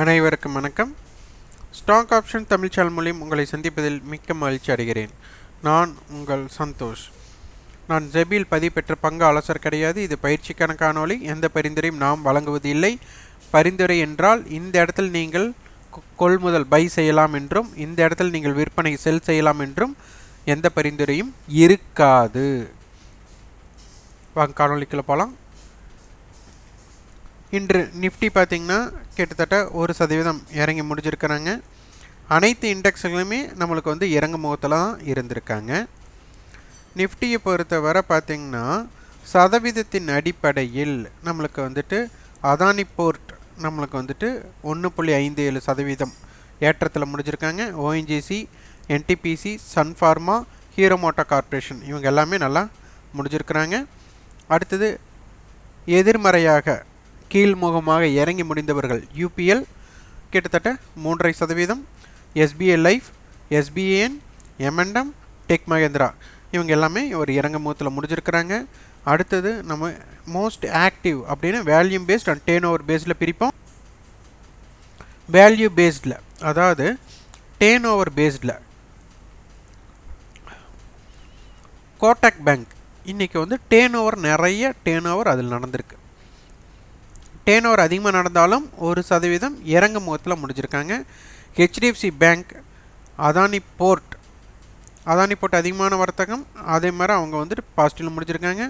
அனைவருக்கும் வணக்கம். Stock option Tamil channel மூலியம் உங்களை சந்திப்பதில் மிக்க மகிழ்ச்சி அடைகிறேன். நான் உங்கள் சந்தோஷ். நான் ஜெபியில் பதிவு பெற்ற பங்கு ஆலோசர் கிடையாது. இது பயிற்சிக்கான காணொலி எந்த பரிந்துரையும் நாம் வழங்குவது இல்லை. பரிந்துரை என்றால் இந்த இடத்தில் நீங்கள் கொள்முதல் பை செய்யலாம் என்றும் இந்த இடத்தில் நீங்கள் விற்பனை செல் செய்யலாம் என்றும் எந்த பரிந்துரையும் இருக்காது. வாங்க காணொலிக்குள்ளே போகலாம் இன்று நிஃப்டி பார்த்திங்கன்னா கிட்டத்தட்ட ஒரு சதவீதம் இறங்கி முடிஞ்சிருக்கிறாங்க. அனைத்து இண்டெக்ஸ்களுமே நம்மளுக்கு வந்து இறங்கு முகத்தில் தான் இருந்திருக்காங்க. நிஃப்டியை பொறுத்தவரை பார்த்திங்கன்னா சதவீதத்தின் அடிப்படையில் நம்மளுக்கு வந்துட்டு அதானி போர்ட் நம்மளுக்கு வந்துட்டு ஒன்று புள்ளி ஐந்து ஏழு சதவீதம் ஏற்றத்தில் முடிஞ்சிருக்காங்க. ONGC NTPC Sun Pharma Hero Moto Corporation இவங்க எல்லாமே நல்லா முடிஞ்சிருக்கிறாங்க. அடுத்தது எதிர்மறையாக கீழ்முகமாக இறங்கி முடிந்தவர்கள் யூபிஎல் கிட்டத்தட்ட மூன்றரை சதவீதம் SBI life எஸ்பிஏஎன் M and M tech Mahindra இவங்க எல்லாமே ஒரு இறங்க முகத்தில் முடிஞ்சிருக்கிறாங்க. அடுத்தது நம்ம மோஸ்ட் ஆக்டிவ் அப்படின்னு வேல்யூம் பேஸ்ட் அண்ட் டேன் ஓவர் பேஸில் பிரிப்போம். வேல்யூ பேஸ்டில் அதாவது டேன் ஓவர் பேஸ்டில் கோட்டக் பேங்க் இன்றைக்கி வந்து டேன் ஓவர் நிறைய டேன் ஓவர் அதில் நடந்திருக்கு. டேன் ஓவர் அதிகமாக நடந்தாலும் ஒரு சதவீதம் இறங்கு முகத்தில் முடிஞ்சிருக்காங்க. HDFC bank Adani port Adani port அதிகமான வர்த்தகம் அதே மாதிரி அவங்க வந்துட்டு பாசிட்டிவில் முடிஞ்சிருக்காங்க.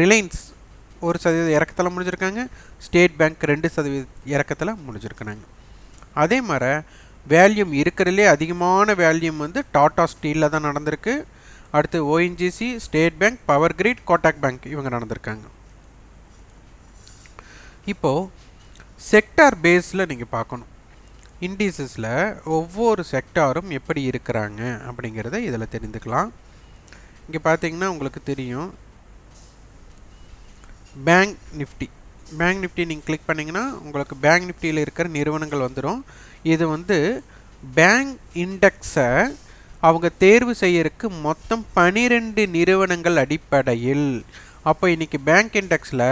ரிலையன்ஸ் ஒரு சதவீத இறக்கத்தில் முடிஞ்சிருக்காங்க. ஸ்டேட் பேங்க் ரெண்டு சதவீத இறக்கத்தில் முடிஞ்சிருக்கிறாங்க. அதே மாதிரி வேல்யூம் இருக்கிறதுலே அதிகமான வேல்யூம் வந்து டாடா ஸ்டீலில் தான் நடந்திருக்கு. அடுத்து ONGC State Bank Power Grid Kotak bank இவங்க நடந்திருக்காங்க. இப்போது செக்டார் பேஸில் நீங்கள் பார்க்கணும். இண்டீசஸில் ஒவ்வொரு செக்டாரும் எப்படி இருக்கிறாங்க அப்படிங்கிறத இதில் தெரிந்துக்கலாம். இங்கே பார்த்தீங்கன்னா உங்களுக்கு தெரியும். பேங்க் நிஃப்டி பேங்க் நிஃப்டி நீங்கள் கிளிக் பண்ணிங்கன்னா உங்களுக்கு பேங்க் நிஃப்டியில் இருக்கிற நிறுவனங்கள் வந்துடும் இது வந்து பேங்க் இண்டெக்ஸை அவங்க தேர்வு செய்யறதுக்கு மொத்தம் பனிரெண்டு நிறுவனங்கள் அடிப்படையில். அப்போ இன்றைக்கி பேங்க் இண்டெக்ஸில்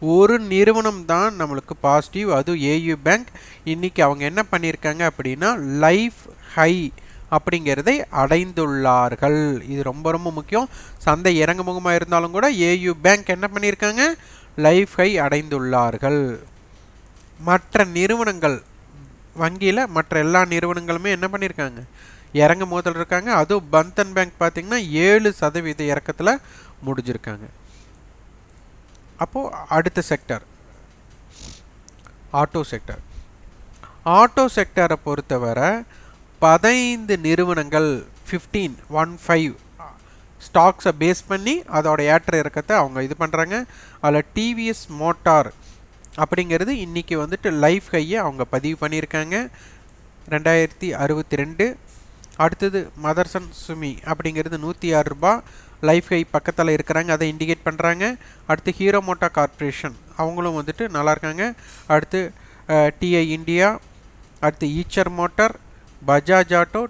ஒரு நிறுவனம் தான் நம்மளுக்கு பாசிட்டிவ் அது ஏயு பேங்க் இன்றைக்கி அவங்க என்ன பண்ணியிருக்காங்க அப்படின்னா லைஃப் ஹை அப்படிங்கிறதை அடைந்துள்ளார்கள். இது ரொம்ப ரொம்ப முக்கியம். சந்தை இறங்குமுகமாக இருந்தாலும் கூட ஏயு பேங்க் என்ன பண்ணியிருக்காங்க? லைஃப் ஹை அடைந்துள்ளார்கள். மற்ற நிறுவனங்கள் வங்கியில் மற்ற எல்லா நிறுவனங்களுமே என்ன பண்ணியிருக்காங்க? இறங்கும் போதில் இருக்காங்க. அதுவும் பந்தன் பேங்க் பார்த்திங்கன்னா ஏழு சதவீத இறக்கத்தில் முடிஞ்சிருக்காங்க. அப்போது அடுத்த செக்டர் ஆட்டோ செக்டர் ஆட்டோ செக்டரை பொறுத்தவரை பதினைந்து நிறுவனங்கள் ஃபிஃப்டீன் ஒன் ஃபைவ் ஸ்டாக்ஸை பேஸ் பண்ணி அதோட ஏற்ற இறக்கத்தை அவங்க இது பண்ணுறாங்க அதில் டிவிஎஸ் மோட்டார் அப்படிங்கிறது இன்றைக்கி வந்துட்டு லைஃப் ஹையை அவங்க பதிவு பண்ணியிருக்காங்க. ரெண்டாயிரத்தி அறுபத்தி ரெண்டு. அடுத்தது மதர்சன் சுமி அப்படிங்கிறது நூற்றி ஆறு ரூபாய். லைஃப் ஹை பக்கத்தில் இருக்கிறாங்க அதை இண்டிகேட் பண்ணுறாங்க அடுத்து ஹீரோ மோட்டா கார்ப்பரேஷன் அவங்களும் வந்துட்டு நல்லா இருக்காங்க. அடுத்து டிஐ இந்தியா அடுத்து Eicher motor Bajaj auto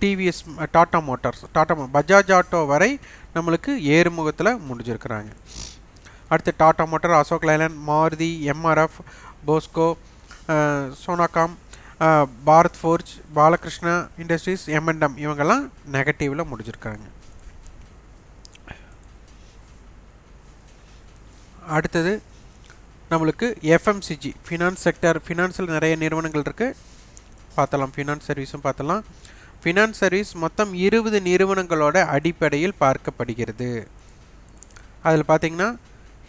TVS Tata Motors Tata மோ- பஜாஜ் ஆட்டோ வரை நம்மளுக்கு ஏறுமுகத்தில் முடிஞ்சிருக்கிறாங்க. அடுத்து Tata motor Ashok Leyland Maruti MRF Bosco சோனாகாம் Bharat forge Balakrishna industries momentum இவங்கெல்லாம் நெகட்டிவில் முடிஞ்சிருக்காங்க அடுத்தது நம்மளுக்கு எஃப்எம்சிஜி ஃபினான்ஸ் செக்டர் ஃபினான்ஸில் நிறைய நிறுவனங்கள் இருக்குது பார்த்தலாம் ஃபினான்ஸ் சர்வீஸும் பார்த்தலாம். ஃபினான்ஸ் சர்வீஸ் மொத்தம் இருபது நிறுவனங்களோட அடிப்படையில் பார்க்கப்படுகிறது. அதில் பார்த்தீங்கன்னா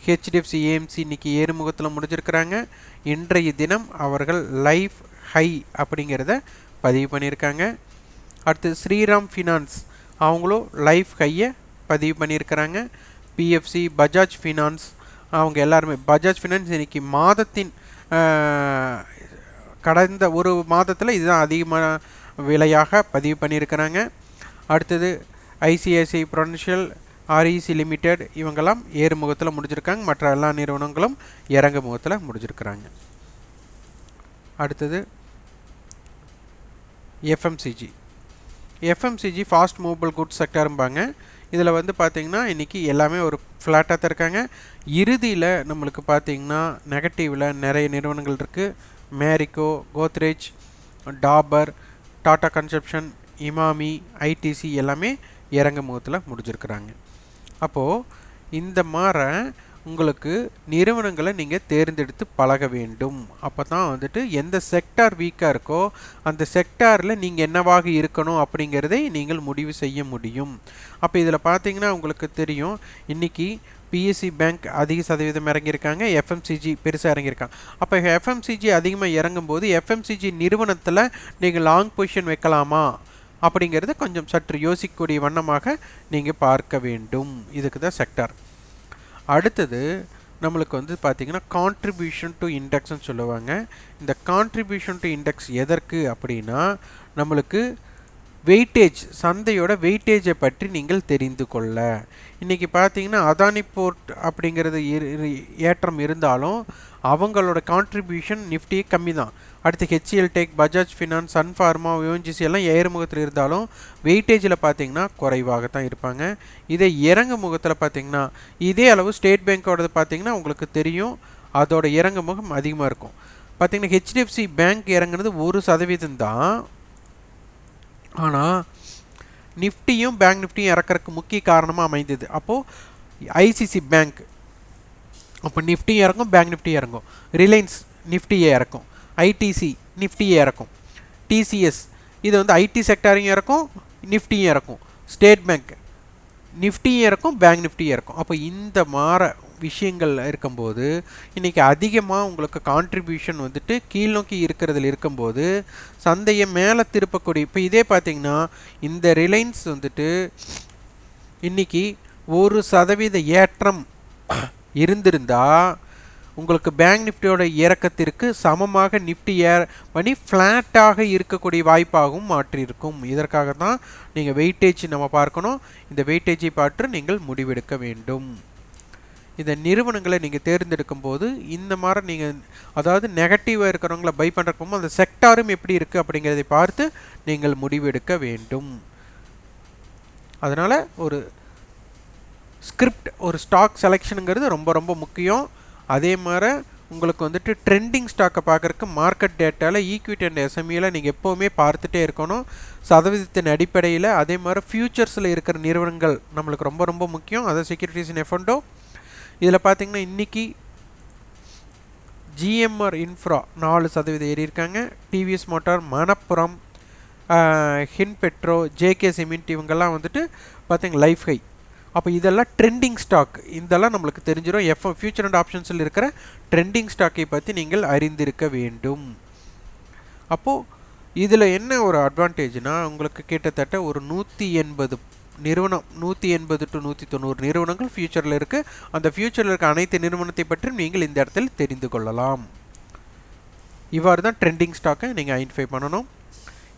ஹெச்டிஎஃப்சி ஏஎம்சி இன்னைக்கு ஏறுமுகத்தில் முடிஞ்சிருக்கிறாங்க. இன்றைய தினம் அவர்கள் லைஃப் ஹை அப்படிங்கிறத பதிவு பண்ணியிருக்காங்க. அடுத்து ஸ்ரீராம் ஃபினான்ஸ் அவங்களும் லைஃப் ஹையை பதிவு பண்ணியிருக்கிறாங்க. பிஎஃப்சி பஜாஜ் ஃபினான்ஸ் அவங்க எல்லாருமே. பஜாஜ் ஃபினான்ஸ் இன்றைக்கி மாதத்தின் கடந்த ஒரு மாதத்தில் இதுதான் அதிகமான விலையாக பதிவு பண்ணியிருக்கிறாங்க. அடுத்தது ஐசிஐசிஐ ப்ரொடென்ஷியல் ஆர்இசி லிமிடெட் இவங்கெல்லாம் ஏறுமுகத்தில் முடிஞ்சிருக்காங்க. மற்ற எல்லா நிறுவனங்களும் இறங்கு முகத்தில் முடிஞ்சிருக்கிறாங்க. அடுத்தது FMCG FMCG fast movable goods செக்டரும்பாங்க இதில் வந்து பார்த்தீங்கன்னா இன்றைக்கி எல்லாமே ஒரு ஃப்ளாட்டாக தான் இருக்காங்க. இறுதியில் நம்மளுக்கு பார்த்தீங்கன்னா நெகட்டிவில் நிறைய நிறுவனங்கள் இருக்குது மேரிக்கோ கோத்ரேஜ் டாபர் டாடா கன்சப்ஷன் இமாமி ஐடிசி எல்லாமே இறங்கு முகத்தில் முடிஞ்சிருக்கிறாங்க. அப்போது இந்த மாதிரி உங்களுக்கு நிறுவனங்களை நீங்கள் தேர்ந்தெடுத்து பழக வேண்டும். அப்போ தான் வந்துட்டு எந்த செக்டார் வீக்காக இருக்கோ அந்த செக்டாரில் நீங்கள் என்னவாக இருக்கணும் அப்படிங்கிறதை நீங்கள் முடிவு செய்ய முடியும். அப்போ இதில் பார்த்தீங்கன்னா உங்களுக்கு தெரியும் இன்றைக்கி பிஎஸ்சி பேங்க் அதிக சதவீதம் இறங்கியிருக்காங்க எஃப்எம்சிஜி பெருசாக இறங்கியிருக்காங்க. அப்போ எஃப்எம்சிஜி அதிகமாக இறங்கும்போது எஃப்எம்சிஜி நிறுவனத்தில் நீங்கள் லாங் பொசிஷன் வைக்கலாமா? அப்படிங்கிறத கொஞ்சம் சற்று யோசிக்கக்கூடிய வண்ணமாக நீங்கள் பார்க்க வேண்டும். இதுக்கு தான் செக்டார் அடுத்தது நம்மளுக்கு வந்து பார்த்திங்கன்னா கான்ட்ரிபியூஷன் டு இண்டெக்ஸ்னு சொல்லுவாங்க. இந்த கான்ட்ரிபியூஷன் டு இண்டெக்ஸ் எதற்கு அப்படின்னா நம்மளுக்கு வெயிட்டேஜ் சந்தையோட வெயிட்டேஜை பற்றி நீங்கள் தெரிந்து கொள்ள. இன்றைக்கி பார்த்தீங்கன்னா அதானி போர்ட் அப்படிங்கிறது ஏற்றம் இருந்தாலும் அவங்களோட கான்ட்ரிபியூஷன் நிஃப்டி கம்மி தான் அடுத்து HCL tech Bajaj finance Sun Pharma ONGC எல்லாம் ஏறுமுகத்தில் இருந்தாலும் வெயிட்டேஜில் பார்த்தீங்கன்னா குறைவாக தான் இருப்பாங்க. இதே இறங்கு முகத்தில் பார்த்தீங்கன்னா இதே அளவு ஸ்டேட் பேங்க்கோடது பார்த்தீங்கன்னா உங்களுக்கு தெரியும். அதோட இறங்கு முகம் அதிகமாக இருக்கும். பார்த்தீங்கன்னா ஹெச்டிஎஃப்சி பேங்க் இறங்குனது ஒரு சதவீதம் தான். ஆனால் நிஃப்டியும் பேங்க் நிஃப்டியும் இறக்குறதுக்கு முக்கிய காரணமாக அமைந்தது. அப்போது ஐசிசி பேங்க் அப்போ நிஃப்டியும் இறங்கும் பேங்க் நிஃப்டி இறங்கும். ரிலையன்ஸ் நிஃப்டியே இறக்கும். ஐடிசி நிஃப்டியை இறக்கும். டிசிஎஸ் இது வந்து ஐடி செக்டாரையும் இறக்கும் நிஃப்டியும் இறக்கும். ஸ்டேட் பேங்க் நிஃப்டியும் இறக்கும் பேங்க் நிஃப்டியும் இறக்கும். அப்போ இந்த மாற விஷயங்கள் இருக்கும்போது இன்றைக்கி அதிகமாக உங்களுக்கு கான்ட்ரிபியூஷன் வந்துட்டு கீழ் நோக்கி இருக்கிறதுல இருக்கும்போது சந்தையை மேலே திருப்பக்கூடிய இப்போ இதே பார்த்திங்கன்னா இந்த ரிலையன்ஸ் வந்துட்டு இன்றைக்கி ஒரு சதவீத ஏற்றம் இருந்திருந்தால் உங்களுக்கு பேங்க் நிஃப்டியோட இறக்கத்திற்கு சமமாக நிஃப்டி ஏர் பண்ணி ஃப்ளாட்டாக இருக்கக்கூடிய வாய்ப்பாகவும் மாற்றியிருக்கும். இதற்காக தான் நீங்கள் வெயிட்டேஜ் நம்ம பார்க்கணும். இந்த வெயிட்டேஜை பார்த்து நீங்கள் முடிவெடுக்க வேண்டும். இந்த நிறுவனங்களை நீங்கள் தேர்ந்தெடுக்கும் போது இந்த மாதிரி நீங்கள் அதாவது நெகட்டிவாக இருக்கிறவங்கள பை பண்ணுறக்கும் அந்த செக்டாரும் எப்படி இருக்குது அப்படிங்கிறதை பார்த்து நீங்கள் முடிவெடுக்க வேண்டும். அதனால் ஒரு ஸ்கிரிப்ட் ஒரு ஸ்டாக் செலெக்ஷனுங்கிறது ரொம்ப ரொம்ப முக்கியம். அதே மாதிரி உங்களுக்கு வந்துட்டு ட்ரெண்டிங் ஸ்டாக்கை பார்க்குறக்கு மார்க்கெட் டேட்டாவில் ஈக்விட்டி அண்ட் எஸ்எம்இயில் நீங்கள் எப்போவுமே பார்த்துட்டே இருக்கணும். சதவீதத்தின் அடிப்படையில் அதே மாதிரி ஃப்யூச்சர்ஸில் இருக்கிற நிறுவனங்கள் நம்மளுக்கு ரொம்ப ரொம்ப முக்கியம். அதை செக்யூரிட்டிஸ் இன் எஃபண்டோ இதில் பார்த்தீங்கன்னா இன்றைக்கி ஜிஎம்ஆர் இன்ஃப்ரா நாலு சதவீதம் ஏறியிருக்காங்க டிவிஎஸ் மோட்டார் மணப்புரம் ஹின் பெட்ரோ ஜேகே சிமெண்ட் இவங்கெல்லாம் வந்துட்டு பார்த்திங்க லைஃப் ஹை அப்போ இதெல்லாம் ட்ரெண்டிங் ஸ்டாக் இதெல்லாம் நம்மளுக்கு தெரிஞ்சிடும் எஃப் ஃபியூச்சர் அண்ட் ஆப்ஷன்ஸில் இருக்கிற ட்ரெண்டிங் ஸ்டாக்கை பற்றி நீங்கள் அறிந்திருக்க வேண்டும். அப்போது இதில் என்ன ஒரு அட்வான்டேஜ்னால் உங்களுக்கு கிட்டத்தட்ட ஒரு நூற்றி எண்பது நிறுவனம் நூற்றி எண்பது டு நூற்றி தொண்ணூறு நிறுவனங்கள் ஃப்யூச்சரில் இருக்குது அந்த ஃப்யூச்சரில் இருக்க அனைத்து நிறுவனத்தை பற்றியும் நீங்கள் இந்த இடத்தில் தெரிந்து கொள்ளலாம். இவ்வாறு தான் ட்ரெண்டிங் ஸ்டாக்கை நீங்கள் ஐடென்டிஃபை பண்ணணும்.